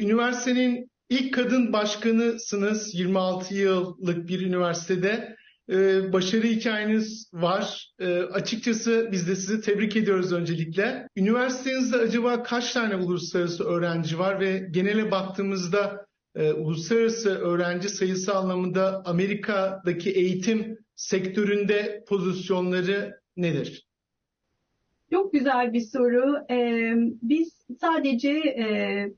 Üniversitenin ilk kadın başkanısınız. 26 yıllık bir üniversitede. Ee, başarı hikayeniz var. Ee, açıkçası biz de sizi tebrik ediyoruz öncelikle. Üniversitenizde acaba kaç tane uluslararası öğrenci var ve genele baktığımızda e, uluslararası öğrenci sayısı anlamında Amerika'daki eğitim sektöründe pozisyonları nedir? Çok güzel bir soru. Ee, biz sadece e,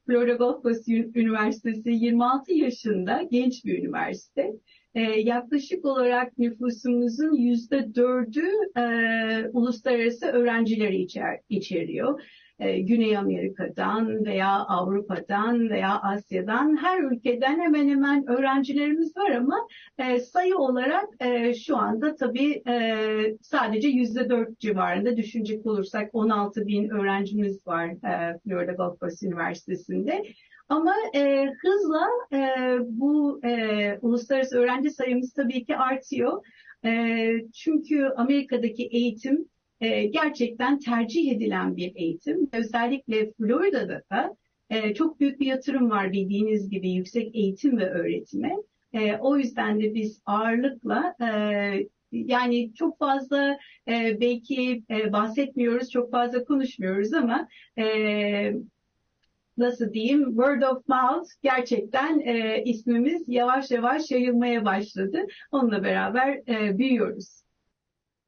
Florida Gulf Coast Üniversitesi 26 yaşında genç bir üniversite. Ee, yaklaşık olarak nüfusumuzun yüzde dördü e, uluslararası öğrencileri içer, içeriyor. E, Güney Amerika'dan veya Avrupa'dan veya Asya'dan her ülkeden hemen hemen öğrencilerimiz var ama e, sayı olarak e, şu anda tabii sadece yüzde dört civarında düşünecek olursak 16 bin öğrencimiz var Florida Gulf Coast Üniversitesi'nde. Ama e, hızla e, bu e, uluslararası öğrenci sayımız tabii ki artıyor. E, çünkü Amerika'daki eğitim e, gerçekten tercih edilen bir eğitim. Özellikle Florida'da da e, çok büyük bir yatırım var bildiğiniz gibi yüksek eğitim ve öğretime. E, o yüzden de biz ağırlıkla e, yani çok fazla e, belki e, bahsetmiyoruz, çok fazla konuşmuyoruz ama e, nasıl diyeyim word of mouth gerçekten e, ismimiz yavaş yavaş yayılmaya başladı. Onunla beraber e, büyüyoruz.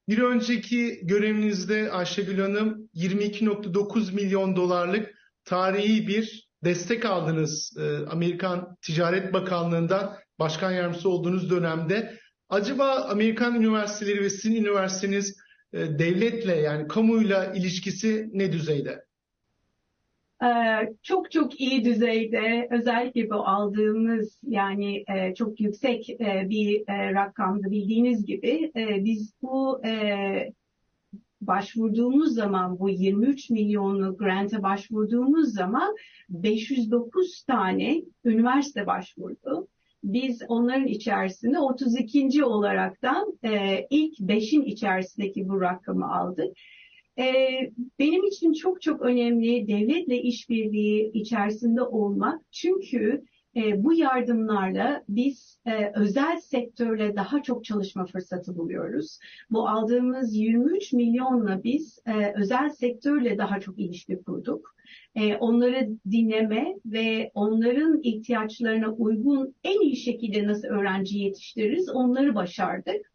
Bir önceki görevinizde Ayşegül Hanım 22.9 milyon dolarlık tarihi bir destek aldınız e, Amerikan Ticaret Bakanlığı'ndan başkan yardımcısı olduğunuz dönemde. Acaba Amerikan üniversiteleri ve sizin üniversiteniz e, devletle yani kamuyla ilişkisi ne düzeyde? Ee, çok çok iyi düzeyde özellikle bu aldığımız yani e, çok yüksek e, bir e, rakamdı bildiğiniz gibi biz bu başvurduğumuz zaman bu 23 milyonlu grant'a başvurduğumuz zaman 509 tane üniversite başvurdu. Biz onların içerisinde 32. olaraktan ilk 5'in içerisindeki bu rakamı aldık. Ee, benim için çok çok önemli devletle işbirliği içerisinde olmak. Çünkü e, bu yardımlarla biz e, özel sektörle daha çok çalışma fırsatı buluyoruz. Bu aldığımız 23 milyonla biz e, özel sektörle daha çok ilişki kurduk. onları dinleme ve onların ihtiyaçlarına uygun en iyi şekilde nasıl öğrenci yetiştiririz onları başardık.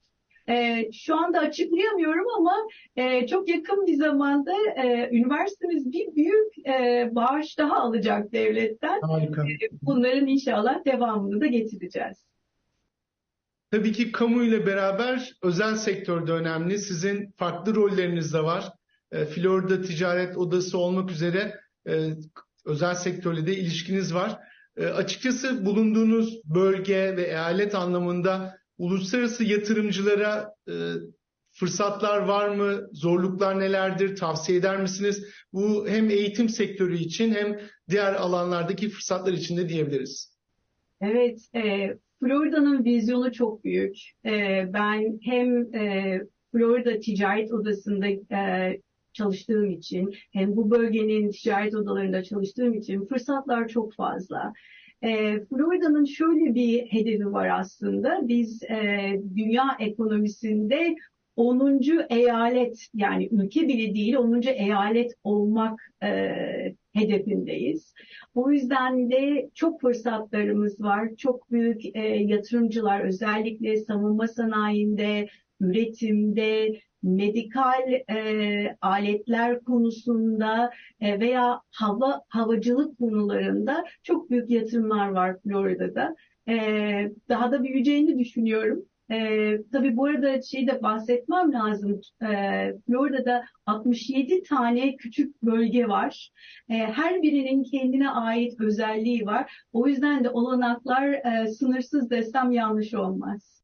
E, şu anda açıklayamıyorum ama e, çok yakın bir zamanda e, üniversitemiz bir büyük e, bağış daha alacak devletten. Harika. E, bunların inşallah devamını da getireceğiz. Tabii ki kamu ile beraber özel sektör de önemli. Sizin farklı rolleriniz de var. E, Florida Ticaret Odası olmak üzere e, özel sektörle de ilişkiniz var. E, açıkçası bulunduğunuz bölge ve eyalet anlamında uluslararası yatırımcılara e, fırsatlar var mı? Zorluklar nelerdir? Tavsiye eder misiniz? Bu hem eğitim sektörü için hem diğer alanlardaki fırsatlar için de diyebiliriz. Evet, e, Florida'nın vizyonu çok büyük. E, ben hem e, Florida Ticaret Odası'nda e, çalıştığım için hem bu bölgenin ticaret odalarında çalıştığım için fırsatlar çok fazla. E, Florida'nın şöyle bir hedefi var aslında. Biz e, dünya ekonomisinde 10. eyalet yani ülke bile değil 10. eyalet olmak e, hedefindeyiz. O yüzden de çok fırsatlarımız var. Çok büyük e, yatırımcılar özellikle savunma sanayinde, üretimde, medikal e, aletler konusunda e, veya hava havacılık konularında çok büyük yatırımlar var Florida'da. E, daha da büyüyeceğini düşünüyorum. E, tabii bu arada şey de bahsetmem lazım. E, Florida'da 67 tane küçük bölge var. E, her birinin kendine ait özelliği var. O yüzden de olanaklar e, sınırsız desem yanlış olmaz.